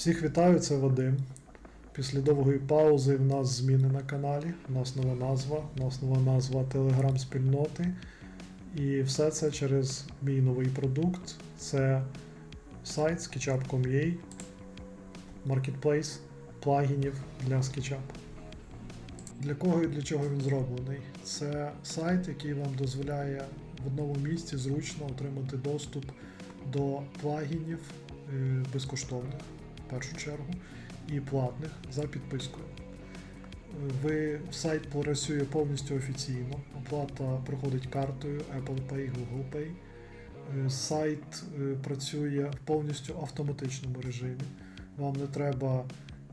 Всіх вітаю, це Вадим. Після довгої паузи в нас зміни на каналі, у нас нова назва, у нас нова назва телеграм-спільноти. І все це через мій новий продукт. Це сайт sketchup.com.ua, маркетплейс плагінів для SketchUp. Для кого і для чого він зроблений? Це сайт, який вам дозволяє в одному місці зручно отримати доступ до плагінів е, безкоштовних першу чергу і платних за підпискою. Ви сайт працює повністю офіційно. Оплата проходить картою Apple Pay, Google Pay. Е, Сайт е, працює в повністю автоматичному режимі. Вам не треба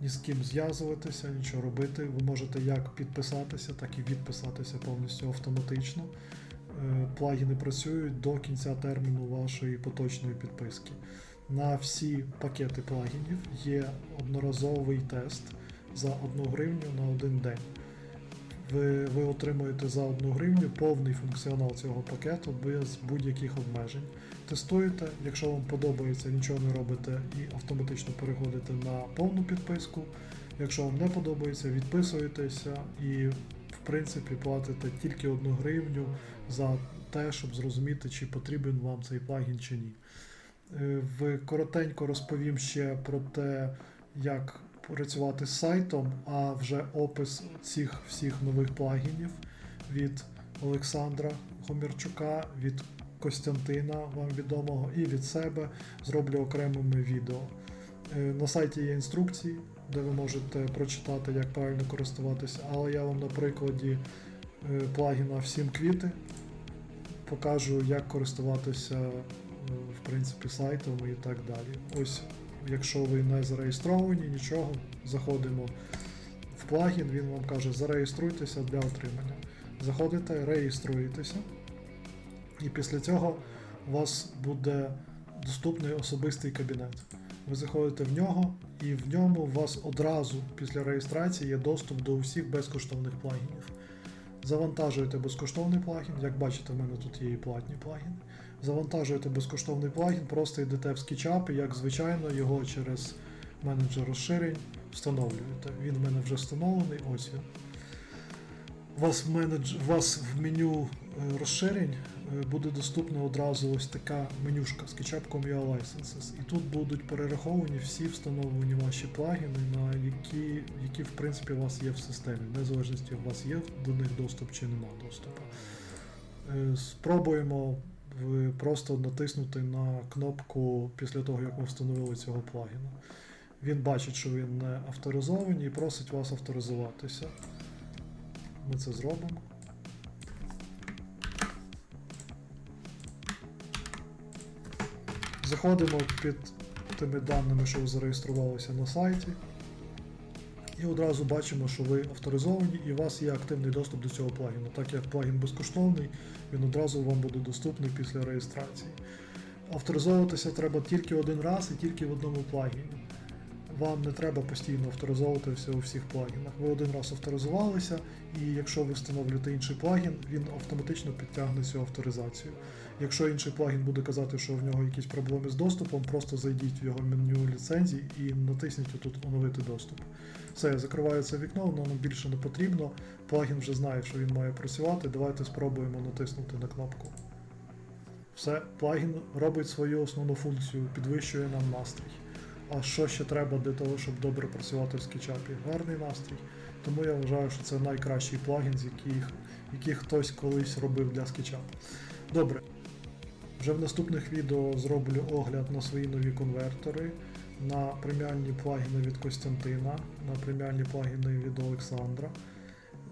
ні з ким зв'язуватися, нічого робити. Ви можете як підписатися, так і відписатися повністю автоматично. Е, Плагіни працюють до кінця терміну вашої поточної підписки. На всі пакети плагінів є одноразовий тест за 1 гривню на один день. Ви, ви отримуєте за 1 гривню повний функціонал цього пакету без будь-яких обмежень. Тестуєте, якщо вам подобається, нічого не робите і автоматично переходите на повну підписку. Якщо вам не подобається, відписуєтеся і в принципі платите тільки 1 гривню за те, щоб зрозуміти, чи потрібен вам цей плагін чи ні. Е, В коротенько розповім ще про те, як працювати з сайтом, а вже опис цих всіх нових плагінів від Олександра Хомірчука, від Костянтина, вам відомого, і від себе зроблю окремими відео. Е, На сайті є інструкції, де ви можете прочитати, як правильно користуватися, але я вам на прикладі е, плагіна Всім квіти покажу, як користуватися в принципі сайтом і так далі. Ось, якщо ви не зареєстровані, нічого, заходимо в плагін, він вам каже, зареєструйтеся для отримання. Заходите, реєструєтеся, і після цього у вас буде доступний особистий кабінет. Ви заходите в нього, і в ньому у вас одразу після реєстрації є доступ до усіх безкоштовних плагінів. Завантажуєте безкоштовний плагін, як бачите, в мене тут є і платні плагіни. Завантажуєте безкоштовний плагін, просто йдете в SketchUp і, як звичайно, його через менеджер розширень встановлюєте. Він в мене вже встановлений, ось він. У вас в, менедж... у вас в меню розширень е, буде доступна одразу ось така менюшка SketchUp.com.ua Licenses. І тут будуть перераховані всі встановлені ваші плагіни, на які, які в принципі у вас є в системі. Незалежно у вас є до них доступ чи нема доступу. Е, Спробуємо просто натиснути на кнопку після того, як ви встановили цього плагіна. Він бачить, що він не авторизований і просить вас авторизуватися. Ми це зробимо. Заходимо під тими даними, що ви зареєструвалися на сайті. І одразу бачимо, що ви авторизовані і у вас є активний доступ до цього плагіну. Так як плагін безкоштовний, він одразу вам буде доступний після реєстрації. Авторизовуватися треба тільки один раз і тільки в одному плагіні. Вам не треба постійно авторизовуватися у всіх плагінах. Ви один раз авторизувалися, і якщо ви встановлюєте інший плагін, він автоматично підтягне цю авторизацію. Якщо інший плагін буде казати, що в нього якісь проблеми з доступом, просто зайдіть в його меню ліцензій і натисніть тут оновити доступ. Все, закриваю це вікно, воно нам більше не потрібно. Плагін вже знає, що він має працювати. Давайте спробуємо натиснути на кнопку. Все, плагін робить свою основну функцію, підвищує нам настрій. А що ще треба для того, щоб добре працювати в SketchUp? Гарний настрій. Тому я вважаю, що це найкращий плагін, з яких, який хтось колись робив для SketchUp. Добре. Вже в наступних відео зроблю огляд на свої нові конвертери, на преміальні плагіни від Костянтина, на преміальні плагіни від Олександра.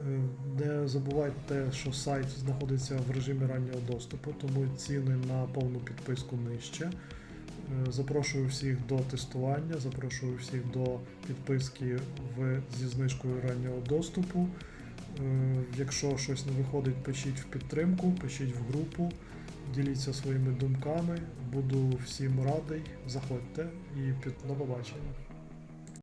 Е, Не забувайте, що сайт знаходиться в режимі раннього доступу, тому ціни на повну підписку нижче. Е, Запрошую всіх до тестування, запрошую всіх до підписки в, зі знижкою раннього доступу. Е, Якщо щось не виходить, пишіть в підтримку, пишіть в групу, діліться своїми думками. Буду всім радий. Заходьте і під до побачення.